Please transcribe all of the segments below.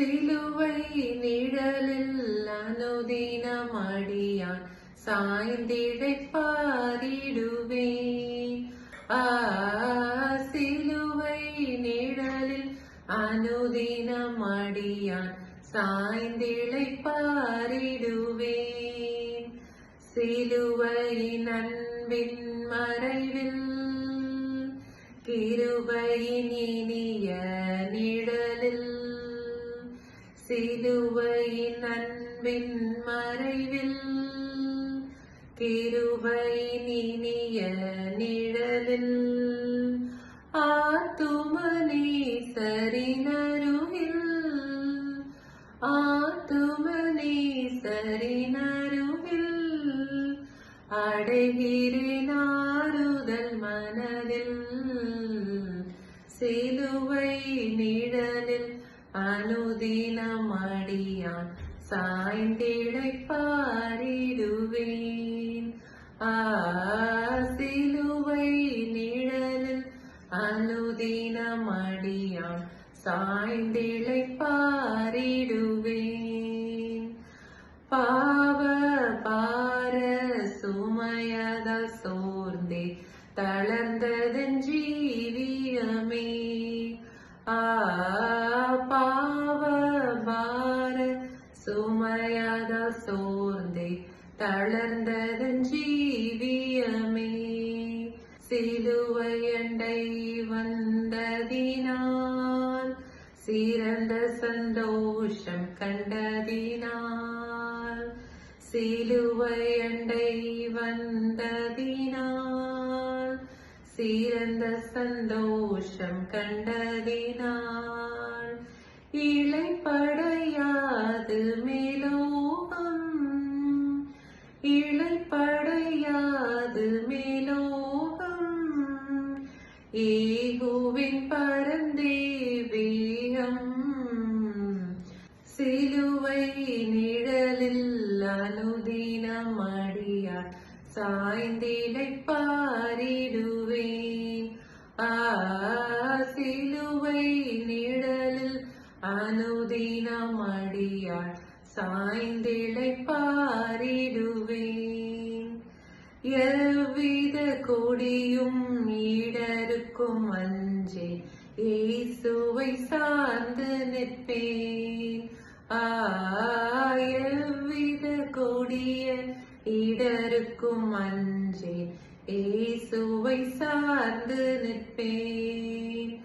சிலுவை நிழலில் அனுதினம் அடியான் சாய்ந்திழைப்பாரிடுவேன் ஆ சிலுவை நிழலில் அனுதினம் அடியான் சாய்ந்திழைப்பாரிடுவேன் சிலுவையின் அன்பின் மறைவில் கிருபையின் இனிய நிழலில் சிலுவையின் அன்பின் மறைவில் கிருபையின் இனிய நிழலில் ஆத்துமனே சரினருகில் ஆத்துமனே சரினருகில் அடைகிறேன் ஆறுதல் மனதில் சிலுவை நிழலில் அனுதினம் அடியான் சாய்ந்திழைப்பாரிடுவேன் ஆ சிலுவை நிழலில் அனுதினம் அடியான் சாய்ந்திழைப்பாரிடுவேன் பாவ பார சுமையத சோர்ந்தே தளர்ந்ததன் ஜீவியமே ஆ பாவ பார சுமையத சோர்ந்தே தளர்ந்ததன் ஜீவியமே. சிலுவையண்டை வந்ததினால் சிறந்த சந்தோஷம் கண்டதினால் சிலுவையண்டை வந்ததினால் சிறந்த சந்தோஷம் கண்டதினால் இளைப்படையாது மேலோகம். இளைப்படையாது மேலோகம். ஏகுவின் பரந்தே வேகம். சிலுவை நிழலில் அனுதினம் அடியார் சாய்ந்திலை பாரிடுவேன் சிலுவை நிழலில் அனுதினம் அடியாள் சாய்ந்திலை பாரிடுவேன் எவ்வித கொடியும் ஈடருக்கும் அஞ்சே இயேசுவை சார்ந்து நிற்பேன். ஆ எவ்வித கொடிய இடருக்கும் அஞ்சே இயேசுவை சார்ந்து நிற்பேன்.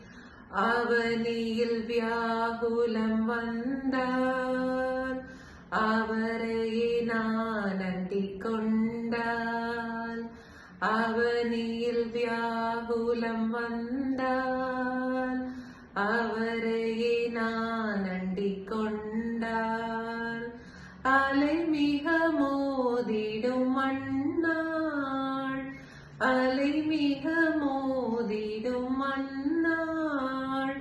அவனியில் வியாகுலம் வந்தார். அவரையே நான் கொண்டால் அவனியில் வியாகுலம் வந்தால் அவரையே நான் அண்டிக் கொண்டால் அலை மிக மன்னாள்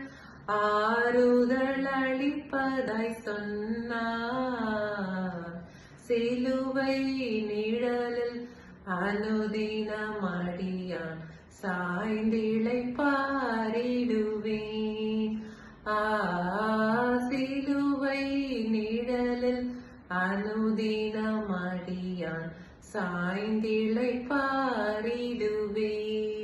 ஆறுதல் அளிப்பதாய் சொன்னார். சிலுவை நிழலில் அனுதின மடியான் சாய்ந்திளை ஆ சிலுவை நிழலில் அனுதின மடியான் சாய்ந்திழைப்பாரிடுவேன்.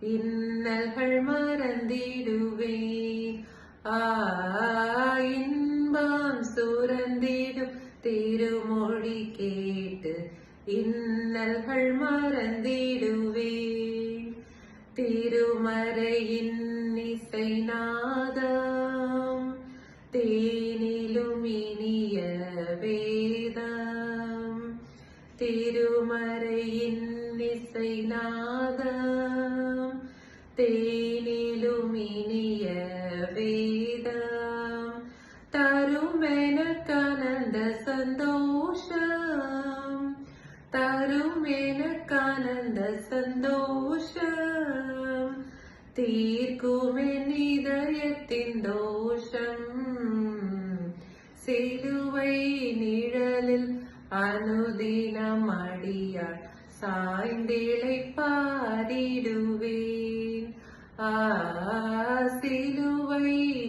இன்னல்கள் மறந்திடுவேன். ஆ இன்பம் சுரந்திடும் திருமொழி கேட்டு இன்னல்கள் மறந்திடுவேன். திருமறையின் இசை நாதம் தேனிலும் இனிய வேதம். திருமறையின் இசை நாதம் தேனிலும் இனிய வேதம் தருமென கனந்த சந்தோஷம் தருமென கனந்த சந்தோஷம் தீர்க்குமே இதயத்தின் தோஷம் சிலுவை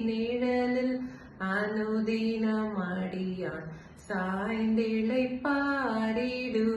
நிழலில் அனுதினம் அடியார் சாய்ந்திளை பாடிடுவே ஆ